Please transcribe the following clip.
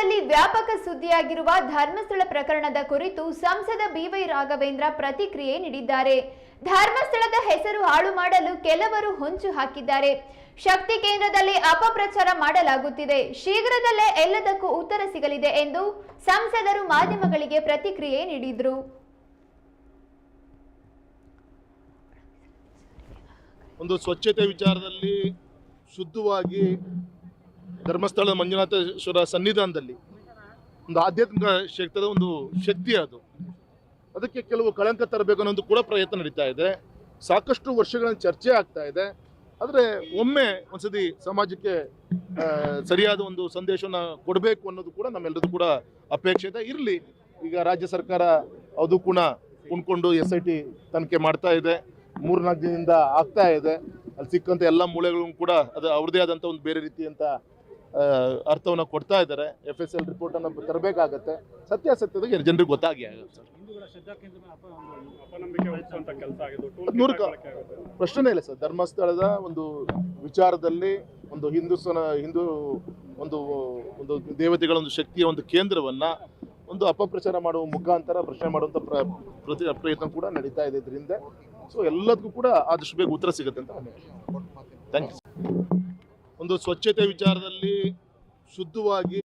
ರಾಜ್ಯದಲ್ಲಿ ವ್ಯಾಪಕ ಸುದ್ದಿಯಾಗಿರುವ ಧರ್ಮಸ್ಥಳ ಪ್ರಕರಣದ ಕುರಿತು ಸಂಸದ ಬಿವೈ ರಾಘವೇಂದ್ರ ಪ್ರತಿಕ್ರಿಯೆ ನೀಡಿದ್ದಾರೆ. ಧರ್ಮಸ್ಥಳದ ಹೆಸರು ಹಾಳು ಮಾಡಲು ಕೆಲವರು ಹೊಂಚು ಹಾಕಿದ್ದಾರೆ. ಶಕ್ತಿ ಕೇಂದ್ರದಲ್ಲಿ ಅಪಪ್ರಚಾರ ಮಾಡಲಾಗುತ್ತಿದೆ. ಶೀಘ್ರದಲ್ಲೇ ಎಲ್ಲದಕ್ಕೂ ಉತ್ತರ ಸಿಗಲಿದೆ ಎಂದು ಸಂಸದರು ಮಾಧ್ಯಮಗಳಿಗೆ ಪ್ರತಿಕ್ರಿಯೆ ನೀಡಿದರು. ಒಂದು ಸ್ವಚ್ಛತೆ ವಿಚಾರದಲ್ಲಿ ಶುದ್ಧವಾಗಿ ಧರ್ಮಸ್ಥಳ ಮಂಜುನಾಥೇಶ್ವರ ಸನ್ನಿಧಾನದಲ್ಲಿ ಒಂದು ಆಧ್ಯಾತ್ಮಿಕ ಶಕ್ತಿಯ ಒಂದು ಶಕ್ತಿ ಅದು. ಅದಕ್ಕೆ ಕೆಲವು ಕಳಂಕ ತರಬೇಕು ಅನ್ನೋದು ಕೂಡ ಪ್ರಯತ್ನ ನಡೀತಾ ಇದೆ. ಸಾಕಷ್ಟು ವರ್ಷಗಳ ಚರ್ಚೆ ಆಗ್ತಾ ಇದೆ. ಆದರೆ ಒಮ್ಮೆ ಒಂದ್ಸತಿ ಸಮಾಜಕ್ಕೆ ಸರಿಯಾದ ಒಂದು ಸಂದೇಶವನ್ನು ಕೊಡಬೇಕು ಅನ್ನೋದು ಕೂಡ ನಮ್ಮೆಲ್ಲರದು ಕೂಡ ಅಪೇಕ್ಷಿತ ಇರಲಿ, ಈಗ ರಾಜ್ಯ ಸರ್ಕಾರ ಅದು ಕೂಡ ಕುಣ್ಕೊಂಡು ಎಸ್ ಐ ಟಿ ತನಿಖೆ ಮಾಡ್ತಾ ಇದೆ. ಮೂರ್ನಾಲ್ಕು ದಿನದಿಂದ ಆಗ್ತಾ ಇದೆ. ಅಲ್ಲಿ ಸಿಕ್ಕಂತ ಎಲ್ಲ ಮೂಳೆಗಳನ್ನು ಕೂಡ ಅದು ಅವ್ರದ್ದೇ ಆದಂಥ ಒಂದು ಬೇರೆ ರೀತಿಯಂಥ ಅರ್ಥವನ್ನ ಕೊಡ್ತಾ ಇದ್ದಾರೆ. ಎಫ್ ಎಸ್ ಎಲ್ ರಿಪೋರ್ಟ್ ಅನ್ನು ತರಬೇಕಾಗತ್ತೆ. ಸತ್ಯಾಸತ್ಯದ ಜನರಿಗೆ ಗೊತ್ತಾಗಿ ಆಗುತ್ತೆ ಸರ್. ನೂರಕ್ಕೆ- ಪ್ರಶ್ನೆ ಇಲ್ಲ ಸರ್. ಧರ್ಮಸ್ಥಳದ ಒಂದು ವಿಚಾರದಲ್ಲಿ ಒಂದು ಹಿಂದೂಸ್ವನ ಹಿಂದೂ ಒಂದು ಒಂದು ದೇವತೆಗಳ ಒಂದು ಶಕ್ತಿಯ ಒಂದು ಕೇಂದ್ರವನ್ನ ಒಂದು ಅಪಪ್ರಚಾರ ಮಾಡುವ ಮುಖಾಂತರ ಪ್ರಶ್ನೆ ಮಾಡುವಂತ ಪ್ರ ಪ್ರತಿ ಪ್ರಯತ್ನ ಕೂಡ ನಡೀತಾ ಇದೆ ಇದರಿಂದ. ಸೊ ಎಲ್ಲದಕ್ಕೂ ಕೂಡ ಆದಷ್ಟು ಬೇಗ ಉತ್ತರ ಸಿಗುತ್ತೆ ಅಂತ ಥ್ಯಾಂಕ್ ಯು ಒಂದು ಸ್ವಚ್ಛತೆ ವಿಚಾರದಲ್ಲಿ ಶುದ್ಧವಾಗಿ